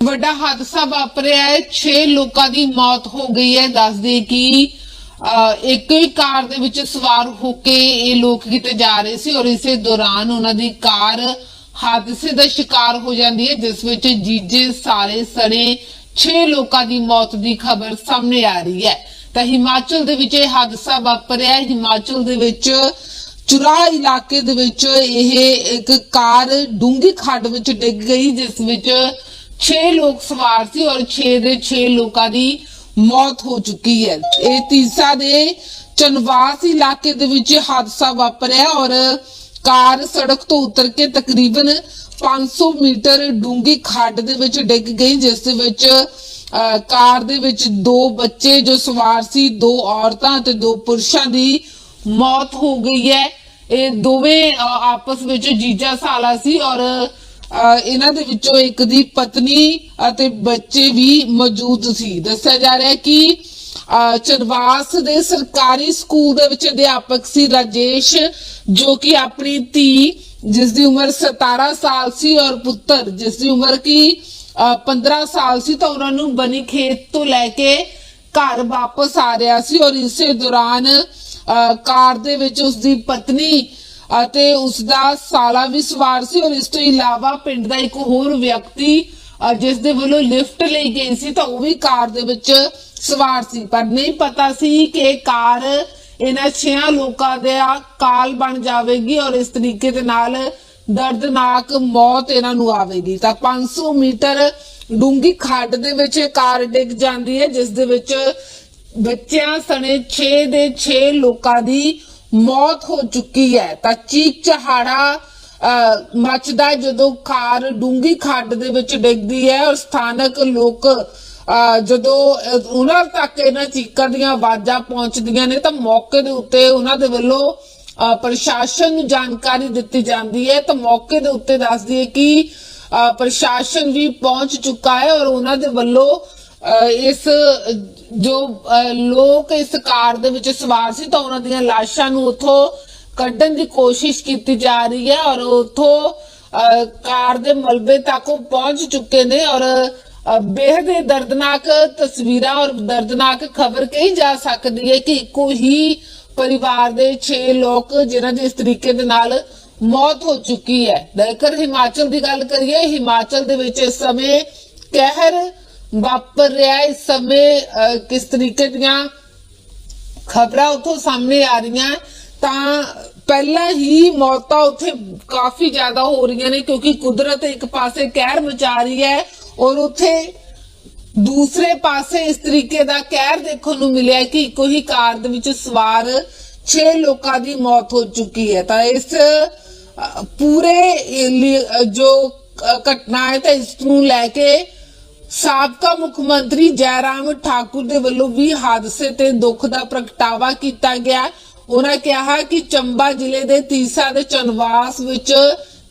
ਵੱਡਾ ਹਾਦਸਾ ਵਾਪਰਿਆ ਹੈ। 6 ਲੋਕਾਂ ਦੀ ਮੌਤ ਹੋ ਗਈ ਹੈ। ਦੱਸਦੇ ਕਿ ਇੱਕ ਹੀ ਕਾਰ ਦੇ ਵਿੱਚ ਸਵਾਰ ਹੋ ਕੇ ਇਹ ਲੋਕ ਕਿਤੇ ਜਾ ਰਹੇ ਸੀ ਔਰ ਇਸੇ ਦੌਰਾਨ ਉਹਨਾਂ ਦੀ ਕਾਰ ਹਾਦਸੇ ਦਾ ਸ਼ਿਕਾਰ ਹੋ ਜਾਂਦੀ ਹੈ, ਜਿਸ ਵਿੱਚ ਜੀਜੇ ਸਾਰੇ ਸੜੇ 6 ਲੋਕਾਂ ਦੀ ਮੌਤ ਦੀ ਖਬਰ ਸਾਹਮਣੇ ਆ ਰਹੀ ਹੈ। ਤਾਂ ਹਿਮਾਚਲ ਦੇ ਵਿੱਚ ਇਹ ਹਾਦਸਾ ਵਾਪਰਿਆ ਹਿਮਾਚਲ ਦੇ ਵਿੱਚ ਚੁਰਾ ਇਲਾਕੇ ਦੇ ਵਿੱਚ ਇਹ ਇੱਕ ਕਾਰ ਡੂੰਗੀ ਖੱਡ ਵਿੱਚ ਡਿੱਗ ਗਈ, ਜਿਸ ਵਿੱਚ 6 ਲੋਕ ਸਵਾਰ ਸੀ ਔਰ 6 ਦੇ 6 ਲੋਕਾਂ ਦੀ ਮੌਤ ਹੋ ਚੁੱਕੀ ਹੈ। ਇਹ ਤੀਸਾ ਦੇ ਚਨਵਾਸ ਇਲਾਕੇ ਦੇ ਵਿੱਚ ਹਾਦਸਾ ਵਾਪਰਿਆ ਔਰ ਕਾਰ ਸੜਕ ਤੋਂ ਉਤਰ ਕੇ ਤਕਰੀਬਨ 500 ਮੀਟਰ ਡੂੰਗੀ ਖੱਡ ਦੇ ਵਿੱਚ ਡਿੱਗ ਗਈ ਜਿਸ ਦੇ ਵਿੱਚ ਅਹ, ਕਾਰ ਦੇ ਵਿੱਚ ਦੋ ਬੱਚੇ ਜੋ ਸਵਾਰ ਸੀ ਦੋ ਔਰਤਾਂ ਤੇ ਦੋ ਪੁਰਸ਼ਾਂ ਦੀ ਮੌਤ ਹੋ ਗਈ ਹੈ। ਇਹ ਦੋਵੇਂ ਆਪਸ ਵਿੱਚ ਜੀਜਾ ਸਾਲਾ ਸੀ ਔਰ ਇਹਨਾਂ ਦੇ ਵਿੱਚੋਂ ਇੱਕ ਦੀ ਪਤਨੀ ਅਤੇ ਬੱਚੇ ਵੀ ਮੌਜੂਦ ਸੀ। ਦੱਸਿਆ ਜਾ ਰਿਹਾ ਹੈ ਕਿ ਅਹ, ਦੇ ਸਰਕਾਰੀ ਸਕੂਲ ਦੇ ਵਿੱਚ ਅਧਿਆਪਕ ਸੀ ਰਾਜੇਸ਼ ਜੋ ਕਿ ਆਪਣੀ ਧੀ ਜਿਸ ਦੀ ਉਮਰ 17 ਸਾਲ ਸੀ ਔਰ ਪੁੱਤਰ ਜਿਸ ਦੀ ਉਮਰ ਕੀ 15 ਸਾਲ ਸੀ ਤਾਂ ਉਹਨਾਂ ਨੂੰ ਬਨੀ ਖੇਤ ਤੋਂ ਲੈ ਕੇ ਘਰ ਵਾਪਸ ਆ ਰਿਹਾ ਸੀ ਔਰ ਇਸੇ ਦੌਰਾਨ ਅਹ, ਕਾਰ ਦੇ ਵਿੱਚ ਉਸ ਦੀ ਪਤਨੀ ਅਤੇ ਉਸ ਦਾ ਸਾਲਾ ਵੀ ਸਵਾਰ ਸੀ ਔਰ ਇਸ ਤੋਂ ਇਲਾਵਾ ਪਿੰਡ ਦਾ ਇੱਕ ਹੋਰ ਵਿਅਕਤੀ ਜਿਸ ਦੇ ਵੱਲੋਂ ਲਿਫਟ ਲਈ ਗਈ ਸੀ ਤਾਂ ਉਹ ਵੀ ਕਾਰ ਦੇ ਵਿੱਚ ਸਵਾਰ ਸੀ। ਪਰ ਨਹੀਂ ਪਤਾ ਸੀ ਕਿ ਕਾਰ ਇਹਨਾਂ ਛਿਆਂ ਲੋਕਾਂ ਦਾ ਕਾਲ ਬਣ ਜਾਵੇਗੀ ਔਰ ਇਸ ਤਰੀਕੇ ਦੇ ਨਾਲ ਦਰਦਨਾਕ ਮੌਤ ਇਹਨਾਂ ਨੂੰ ਆਵੇਗੀ। ਤਾਂ 500 ਮੀਟਰ ਡੂੰਗੀ ਖੱਡ ਦੇ ਵਿੱਚ ਇਹ ਕਾਰ ਡਿੱਗ ਜਾਂਦੀ ਹੈ, ਜਿਸ ਦੇ ਵਿੱਚ ਬੱਚਿਆਂ ਸਣੇ 6 ਦੇ 6 ਲੋਕਾਂ ਦੀ ਮੌਤ ਹੋ ਚੁੱਕੀ ਹੈ। ਤਾਂ ਚੀਕ ਚਹਾੜਾ ਮੱਚਦਾ ਜਦੋਂ ਕਾਰ ਡੂੰਗੀ ਖੱਡ ਦੇ ਵਿੱਚ ਡਿੱਗਦੀ ਹੈ ਔਰ ਸਥਾਨਕ ਲੋਕ ਜਦੋਂ ਉਹਨਾਂ ਤੱਕ ਇਹਨਾਂ ਚੀਕਾਂ ਦੀਆਂ ਆਵਾਜ਼ਾਂ ਪਹੁੰਚਦੀਆਂ ਨੇ ਤਾਂ ਮੌਕੇ ਦੇ ਉੱਤੇ ਉਹਨਾਂ ਦੇ ਵੱਲੋਂ ਅਹ, ਪ੍ਰਸ਼ਾਸਨ ਨੂੰ ਜਾਣਕਾਰੀ ਦਿੱਤੀ ਜਾਂਦੀ ਹੈ। ਤਾਂ ਮੌਕੇ ਦੇ ਉੱਤੇ ਦੱਸਦੀ ਹੈ ਕਿ ਅਹ, ਪ੍ਰਸ਼ਾਸਨ ਵੀ ਪਹੁੰਚ ਚੁੱਕਾ ਹੈ ਔਰ ਉਹਨਾਂ ਦੇ ਵੱਲੋਂ ਇਸ ਜੋ ਲੋਕ ਇਸ ਕਾਰ ਦੇ ਵਿੱਚ ਸਵਾਰ ਸੀ ਤਾਂ ਉਹਨਾਂ ਦੀਆਂ ਲਾਸ਼ਾਂ ਨੂੰ ਉੱਥੋਂ ਕੱਢਣ ਦੀ ਕੋਸ਼ਿਸ਼ ਕੀਤੀ ਜਾ ਰਹੀ ਹੈ ਔਰ ਉੱਥੋਂ ਕਾਰ ਦੇ ਮਲਬੇ ਤੱਕ ਉਹ ਪਹੁੰਚ ਚੁੱਕੇ ਨੇ ਔਰ ਅਹ, ਦਰਦਨਾਕ ਤਸਵੀਰਾਂ ਔਰ ਦਰਦਨਾਕ ਖਬਰ ਕਹੀ ਜਾ ਸਕਦੀ ਹੈ ਕਿ ਇੱਕੋ ਹੀ ਪਰਿਵਾਰ ਦੇ 6 ਲੋਕ ਜਿਨ੍ਹਾਂ ਦੀ ਇਸ ਤਰੀਕੇ ਦੇ ਨਾਲ ਮੌਤ ਹੋ ਚੁੱਕੀ ਹੈ। ਜੇਕਰ ਹਿਮਾਚਲ ਦੀ ਗੱਲ ਕਰੀਏ ਹਿਮਾਚਲ ਦੇ ਵਿੱਚ ਇਸ ਸਮੇਂ ਕਹਿਰ ਵਾਪਰ ਰਿਹਾ ਇਸ ਸਮੇਂ ਕਿਸ ਤਰੀਕੇ ਦੀਆਂ ਖਬਰਾਂ ਉੱਥੋਂ ਸਾਹਮਣੇ ਆ ਰਹੀਆਂ ਤਾਂ ਪਹਿਲਾਂ ਹੀ ਮੌਤਾਂ ਉੱਥੇ ਕਾਫੀ ਜ਼ਿਆਦਾ ਹੋ ਰਹੀਆਂ ਨੇ, ਕਿਉਂਕਿ ਕੁਦਰਤ ਇੱਕ ਪਾਸੇ ਕਹਿਰ ਮਚਾ ਰਹੀ ਹੈ ਔਰ ਉੱਥੇ ਦੂਸਰੇ ਪਾਸੇ ਇਸ ਤਰੀਕੇ ਦਾ ਕਹਿਰ ਦੇਖਣ ਨੂੰ ਮਿਲਿਆ ਕਿ ਇੱਕੋ ਹੀ ਕਾਰ ਦੇ ਵਿੱਚ ਸਵਾਰ 6 ਲੋਕਾਂ ਦੀ ਮੌਤ ਹੋ ਚੁੱਕੀ ਹੈ। ਤਾਂ ਇਸ ਪੂਰੇ ਜੋ ਘਟਨਾ ਹੈ, ਤਾਂ ਇਸ ਨੂੰ ਲੈ ਕੇ ਸਾਬਕਾ ਮੁੱਖ ਮੰਤਰੀ ਜੈਰਾਮ ਠਾਕੁਰ ਦੇ ਵੱਲੋਂ ਵੀ ਹਾਦਸੇ ਤੇ ਦੁੱਖ ਦਾ ਪ੍ਰਗਟਾਵਾ ਕੀਤਾ ਗਿਆ। ਉਹਨਾਂ ਕਿਹਾ ਕਿ ਚੰਬਾ ਜ਼ਿਲ੍ਹੇ ਦੇ ਤੀਸਾ ਦੇ ਚਨਵਾਸ ਵਿੱਚ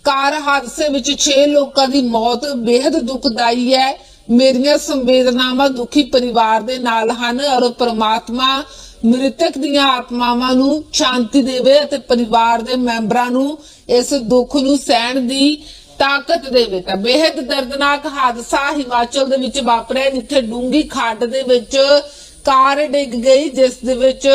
ਕਾਰ ਹਾਦਸੇ ਵਿੱਚ 6 ਲੋਕਾਂ ਦੀ ਮੌਤ ਬੇहद ਦੁਖਦਾਈ ਹੈ। ਮੇਰੀਆਂ ਸੰਵੇਦਨਾਵਾਂ ਦੁਖੀ ਪਰਿਵਾਰ ਦੇ ਨਾਲ ਹਨ ਔਰ ਪ੍ਰਮਾਤਮਾ ਮ੍ਰਿਤਕ ਦੀਆਂ ਆਤਮਾਵਾਂ ਨੂੰ ਸ਼ਾਂਤੀ ਦੇਵੇ ਅਤੇ ਪਰਿਵਾਰ ਦੇ ਮੈਂਬਰਾਂ ਨੂੰ ਇਸ ਦੁੱਖ ਨੂੰ ਸਹਿਣ ਦੀ ਤਾਕਤ ਦੇਵੇ ਤਾਂ ਬੇहद ਦਰਦਨਾਕ ਹਾਦਸਾ ਹਿਮਾਚਲ ਦੇ ਵਿੱਚ ਵਾਪਰਿਆ ਜਿੱਥੇ ਡੂੰਗੀ ਖੱਡ ਦੇ ਵਿੱਚ ਕਾਰ ਡਿੱਗ ਗਈ ਜਿਸ ਦੇ ਵਿੱਚ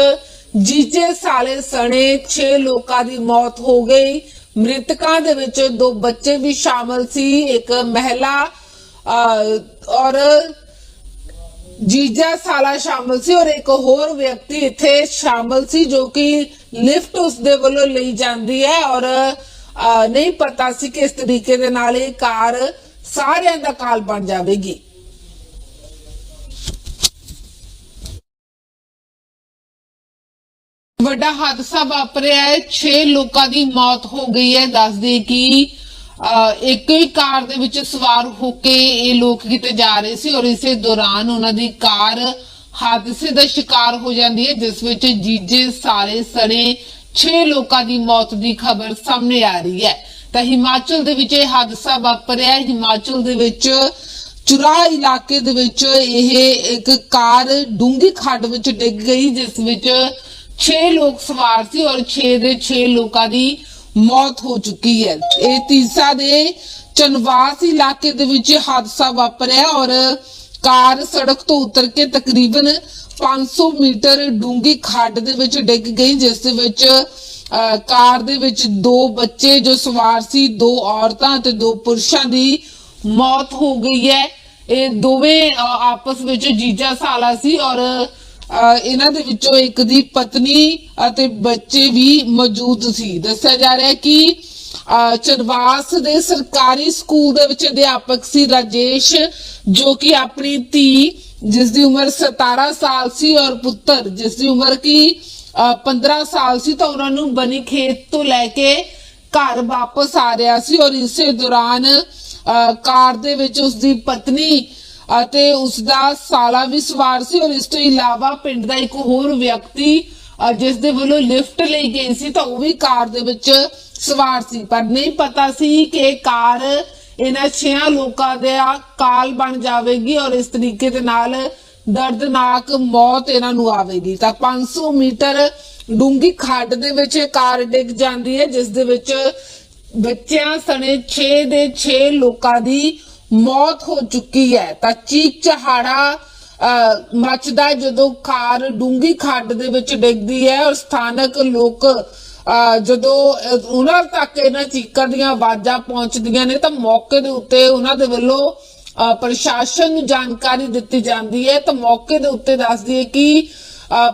ਜੀਜੇ ਸਾਲੇ ਸਣੇ 6 ਲੋਕਾਂ ਦੀ ਮੌਤ ਹੋ ਗਈ। ਮ੍ਰਿਤਕਾਂ ਦੇ ਵਿੱਚ ਦੋ ਬੱਚੇ ਵੀ ਸ਼ਾਮਲ ਸੀ ਇੱਕ ਮਹਿਲਾ ਅਹ, ਔਰ ਜੀਜਾ ਸਾਲਾ ਸ਼ਾਮਲ ਸੀ ਔਰ ਇੱਕ ਹੋਰ ਵਿਅਕਤੀ ਇੱਥੇ ਸ਼ਾਮਲ ਸੀ ਜੋ ਕਿ ਲਿਫਟ ਉਸ ਦੇ ਵੱਲੋਂ ਲਈ ਜਾਂਦੀ ਹੈ ਔਰ ਨਹੀਂ ਪਤਾ ਸੀ ਕਿ ਇਸ ਤਰੀਕੇ ਦੇ ਨਾਲ ਇਹ ਕਾਰ ਸਾਰਿਆਂ ਦਾ ਕਾਲ ਬਣ ਜਾਵੇਗੀ। ਵੱਡਾ ਹਾਦਸਾ ਵਾਪਰਿਆ ਹੈ। 6 ਲੋਕਾਂ ਦੀ ਮੌਤ ਹੋ ਗਈ ਹੈ। ਦੱਸਦੇ ਕਿ ਇੱਕ ਹੀ ਕਾਰ ਦੇ ਵਿੱਚ ਸਵਾਰ ਹੋ ਕੇ ਇਹ ਲੋਕ ਕਿਤੇ ਜਾ ਰਹੇ ਸੀ ਔਰ ਇਸੇ ਦੌਰਾਨ ਉਹਨਾਂ ਦੀ ਕਾਰ ਹਾਦਸੇ ਦਾ ਸ਼ਿਕਾਰ ਹੋ ਜਾਂਦੀ ਹੈ, ਜਿਸ ਵਿੱਚ ਜੀਜੇ ਸਾਰੇ ਸਣੇ 6 ਲੋਕਾਂ ਦੀ ਮੌਤ ਦੀ ਖਬਰ ਸਾਹਮਣੇ ਆ ਰਹੀ ਹੈ। ਤਾਂ ਹਿਮਾਚਲ ਦੇ ਵਿੱਚ ਇਹ ਹਾਦਸਾ ਵਾਪਰਿਆ। ਹਿਮਾਚਲ ਦੇ ਵਿੱਚ ਚੁਰਾ ਇਲਾਕੇ ਦੇ ਵਿੱਚ ਇਹ ਇੱਕ ਕਾਰ ਡੂੰਗੀ ਖੱਡ ਵਿੱਚ ਡਿੱਗ ਗਈ, ਜਿਸ ਵਿੱਚ 6 ਲੋਕ ਸਵਾਰ ਸੀ ਔਰ 6 ਦੇ 6 ਲੋਕਾਂ ਦੀ ਮੌਤ ਹੋ ਚੁੱਕੀ ਹੈ। ਇਹ ਤੀਸਾ ਦੇ ਚਨਵਾਸ ਇਲਾਕੇ ਦੇ ਵਿੱਚ ਹਾਦਸਾ ਵਾਪਰਿਆ ਔਰ ਕਾਰ ਸੜਕ ਤੋਂ ਉਤਰ ਕੇ ਤਕਰੀਬਨ 500 ਮੀਟਰ ਡੂੰਗੀ ਖੱਡ ਦੇ ਵਿੱਚ ਡਿੱਗ ਗਈ ਜਿਸ ਦੇ ਵਿੱਚ ਕਾਰ ਦੇ ਵਿੱਚ ਦੋ ਬੱਚੇ ਜੋ ਸਵਾਰ ਸੀ ਦੋ ਔਰਤਾਂ ਤੇ ਦੋ ਪੁਰਸ਼ਾਂ ਦੀ ਮੌਤ ਹੋ ਗਈ ਹੈ। ਇਹ ਦੋਵੇਂ ਆਪਸ ਵਿੱਚ ਜੀਜਾ ਸਾਲਾ ਸੀ ਔਰ ਇਹਨਾਂ ਦੇ ਵਿੱਚੋਂ ਇੱਕ ਦੀ ਪਤਨੀ ਅਤੇ ਬੱਚੇ ਵੀ ਮੌਜੂਦ ਸੀ। ਦੱਸਿਆ ਜਾ ਰਿਹਾ ਹੈ ਕਿ ਅਹ, ਚਨਵਾਸ ਦੇ ਸਰਕਾਰੀ ਸਕੂਲ ਦੇ ਵਿੱਚ ਅਧਿਆਪਕ ਸੀ ਰਾਜੇਸ਼ ਜੋ ਕਿ ਆਪਣੀ ਧੀ ਜਿਸ ਦੀ ਉਮਰ 17 ਸਾਲ ਸੀ ਔਰ ਪੁੱਤਰ ਜਿਸ ਦੀ ਉਮਰ ਕੀ 15 ਸਾਲ ਸੀ ਤਾਂ ਉਹਨਾਂ ਨੂੰ ਬਨੀ ਖੇਤ ਤੋਂ ਲੈ ਕੇ ਘਰ ਵਾਪਸ ਆ ਰਿਹਾ ਸੀ ਔਰ ਇਸੇ ਦੌਰਾਨ ਕਾਰ ਦੇ ਵਿੱਚ ਉਸ ਦੀ ਪਤਨੀ ਅਤੇ ਉਸ ਦਾ ਸਾਲਾ ਵੀ ਸਵਾਰ ਸੀ ਔਰ ਇਸ ਤੋਂ ਇਲਾਵਾ ਪਿੰਡ ਦਾ ਇੱਕ ਹੋਰ ਵਿਅਕਤੀ ਅਹ, ਜਿਸ ਦੇ ਵੱਲੋਂ ਲਿਫਟ ਲਈ ਗਈ ਸੀ ਤਾਂ ਉਹ ਵੀ ਕਾਰ ਦੇ ਵਿੱਚ ਸਵਾਰ ਸੀ। ਪਰ ਨਹੀਂ ਪਤਾ ਸੀ ਕਿ ਕਾਰ ਇਹਨਾਂ ਛਿਆਂ ਲੋਕਾਂ ਦਾ ਕਾਲ ਬਣ ਜਾਵੇਗੀ ਔਰ ਇਸ ਤਰੀਕੇ ਦੇ ਨਾਲ ਦਰਦਨਾਕ ਮੌਤ ਇਹਨਾਂ ਨੂੰ ਆਵੇਗੀ। ਤਾਂ 500 ਮੀਟਰ ਡੂੰਗੀ ਖੱਡ ਦੇ ਵਿੱਚ ਕਾਰ ਡਿੱਗ ਜਾਂਦੀ ਹੈ ਜਿਸ ਦੇ ਵਿੱਚ ਬੱਚਿਆਂ ਸਣੇ 6 ਦੇ 6 ਲੋਕਾਂ ਦੀ ਮੌਤ ਹੋ ਚੁੱਕੀ ਹੈ। ਤਾਂ ਚੀਕ ਚਹਾੜਾ ਅਹ, ਮੱਚਦਾ ਹੈ ਜਦੋਂ ਕਾਰ ਡੂੰਗੀ ਖੱਡ ਦੇ ਵਿੱਚ ਡਿੱਗਦੀ ਹੈ ਔਰ ਸਥਾਨਕ ਲੋਕ ਜਦੋਂ ਉਹਨਾਂ ਤੱਕ ਇਹਨਾਂ ਚੀਕਾਂ ਦੀਆਂ ਆਵਾਜ਼ਾਂ ਪਹੁੰਚਦੀਆਂ ਨੇ ਤਾਂ ਮੌਕੇ ਦੇ ਉੱਤੇ ਉਹਨਾਂ ਦੇ ਵੱਲੋਂ ਪ੍ਰਸ਼ਾਸਨ ਨੂੰ ਜਾਣਕਾਰੀ ਦਿੱਤੀ ਜਾਂਦੀ ਹੈ। ਤਾਂ ਮੌਕੇ ਦੇ ਉੱਤੇ ਦੱਸਦੀ ਹੈ ਕਿ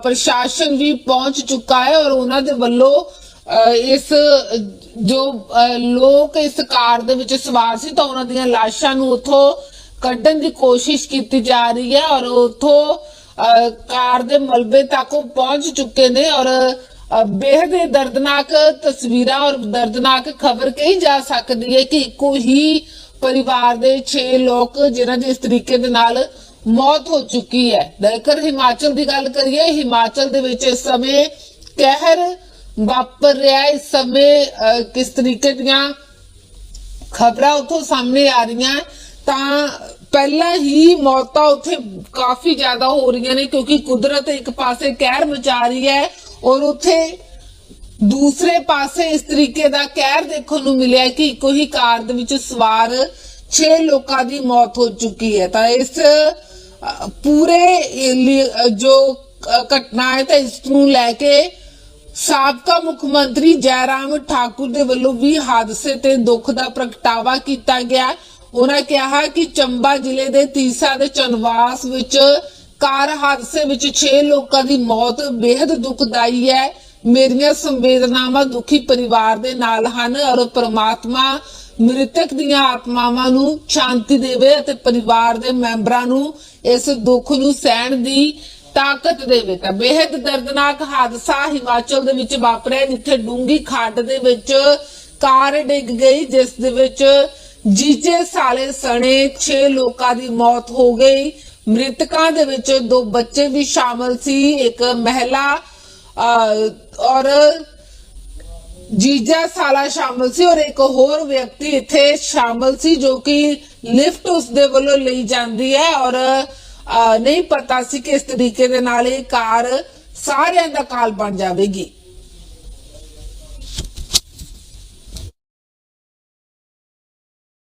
ਪ੍ਰਸ਼ਾਸਨ ਵੀ ਪਹੁੰਚ ਚੁੱਕਾ ਹੈ ਔਰ ਉਹਨਾਂ ਦੇ ਵੱਲੋਂ ਇਸ ਜੋ ਅਹ, ਲੋਕ ਇਸ ਕਾਰ ਦੇ ਵਿੱਚ ਸਵਾਰ ਸੀ ਤਾਂ ਉਹਨਾਂ ਦੀਆਂ ਲਾਸ਼ਾਂ ਨੂੰ ਉੱਥੋਂ ਕੱਢਣ ਦੀ ਕੋਸ਼ਿਸ਼ ਕੀਤੀ ਜਾ ਰਹੀ ਹੈ ਔਰ ਉੱਥੋਂ ਅਹ, ਕਾਰ ਦੇ ਮਲਬੇ ਤੱਕ ਉਹ ਪਹੁੰਚ ਚੁੱਕੇ ਨੇ ਔਰ ਅਹ, ਦਰਦਨਾਕ ਤਸਵੀਰਾਂ ਔਰ ਦਰਦਨਾਕ ਖਬਰ ਕਹੀ ਜਾ ਸਕਦੀ ਹੈ ਕਿ ਇੱਕੋ ਹੀ ਪਰਿਵਾਰ ਦੇ 6 ਲੋਕ ਜਿਨ੍ਹਾਂ ਦੀ ਇਸ ਤਰੀਕੇ ਦੇ ਨਾਲ ਮੌਤ ਹੋ ਚੁੱਕੀ ਹੈ। ਜੇਕਰ ਹਿਮਾਚਲ ਦੀ ਗੱਲ ਕਰੀਏ ਹਿਮਾਚਲ ਦੇ ਵਿੱਚ ਇਸ ਸਮੇਂ ਕਹਿਰ ਵਾਪਰ ਰਿਹਾ ਹੈ। ਇਸ ਸਮੇਂ ਕਿਸ ਤਰੀਕੇ ਦੀਆਂ ਖਬਰਾਂ ਉੱਥੋਂ ਸਾਹਮਣੇ ਆ ਰਹੀਆਂ ਤਾਂ ਪਹਿਲਾਂ ਹੀ ਮੌਤਾਂ ਉੱਥੇ ਕਾਫੀ ਜ਼ਿਆਦਾ ਹੋ ਰਹੀਆਂ ਨੇ ਕਿਉਂਕਿ ਕੁਦਰਤ ਇੱਕ ਪਾਸੇ ਕਹਿਰ ਮਚਾ ਰਹੀ ਹੈ ਔਰ ਉੱਥੇ ਦੂਸਰੇ ਪਾਸੇ ਇਸ ਤਰੀਕੇ ਦਾ ਕਹਿਰ ਦੇਖਣ ਨੂੰ ਮਿਲਿਆ ਕਿ ਇੱਕੋ ਹੀ ਕਾਰ ਦੇ ਵਿੱਚ ਸਵਾਰ 6 ਲੋਕਾਂ ਦੀ ਮੌਤ ਹੋ ਚੁੱਕੀ ਹੈ। ਤਾਂ ਇਸ ਪੂਰੇ ਜੋ ਘਟਨਾ ਹੈ ਤਾਂ ਇਸ ਨੂੰ ਲੈ ਕੇ ਸਾਬਕਾ ਮੁੱਖ ਮੰਤਰੀ ਜੈਰਾਮ ਠਾਕੁਰ ਦੇ ਵੱਲੋਂ ਵੀ ਹਾਦਸੇ ਤੇ ਦੁੱਖ ਦਾ ਪ੍ਰਗਟਾਵਾ ਕੀਤਾ ਗਿਆ ਉਹਨਾਂ ਕਿਹਾ ਕਿ ਚੰਬਾ ਜ਼ਿਲ੍ਹੇ ਦੇ ਤੀਸਾ ਦੇ ਚਨਵਾਸ ਵਿੱਚ ਕਾਰ ਹਾਦਸੇ ਵਿੱਚ 6 ਲੋਕਾਂ ਦੀ ਮੌਤ ਬੇहद ਦੁਖਦਾਈ ਹੈ। ਮੇਰੀਆਂ ਸੰਵੇਦਨਾਵਾਂ ਦੁਖੀ ਪਰਿਵਾਰ ਦੇ ਨਾਲ ਹਨ ਔਰ ਪ੍ਰਮਾਤਮਾ ਮ੍ਰਿਤਕ ਦੀਆਂ ਆਤਮਾਵਾਂ ਨੂੰ ਸ਼ਾਂਤੀ ਦੇਵੇ ਅਤੇ ਪਰਿਵਾਰ ਦੇ ਮੈਂਬਰਾਂ ਨੂੰ ਇਸ ਦੁੱਖ ਨੂੰ ਸਹਿਣ ਦੀ ਤਾਕਤ ਦੇਵੇ। ਤਾਂ ਬੇहद ਦਰਦਨਾਕ ਹਾਦਸਾ ਹਿਮਾਚਲ ਦੇ ਵਿੱਚ ਵਾਪਰਿਆ, ਜਿੱਥੇ ਡੂੰਗੀ ਖੱਡ ਦੇ ਵਿੱਚ ਕਾਰ ਡਿੱਗ ਗਈ, ਜਿਸ ਦੇ ਵਿੱਚ ਜੀਜੇ ਸਾਲੇ ਸਣੇ 6 ਲੋਕਾਂ ਦੀ ਮੌਤ ਹੋ ਗਈ। ਮ੍ਰਿਤਕਾਂ ਦੇ ਵਿੱਚ ਦੋ ਬੱਚੇ ਵੀ ਸ਼ਾਮਲ ਸੀ ਇੱਕ ਮਹਿਲਾ ਅਹ, ਔਰ ਜੀਜਾ ਸਾਲਾ ਸ਼ਾਮਲ ਸੀ ਔਰ ਇੱਕ ਹੋਰ ਵਿਅਕਤੀ ਇੱਥੇ ਸ਼ਾਮਲ ਸੀ ਜੋ ਕਿ ਲਿਫਟ ਉਸ ਦੇ ਵੱਲੋਂ ਲਈ ਜਾਂਦੀ ਹੈ ਔਰ ਨਹੀਂ ਪਤਾ ਸੀ ਕਿ ਇਸ ਤਰੀਕੇ ਦੇ ਨਾਲ ਇਹ ਕਾਰ ਸਾਰਿਆਂ ਦਾ ਕਾਲ ਬਣ ਜਾਵੇਗੀ।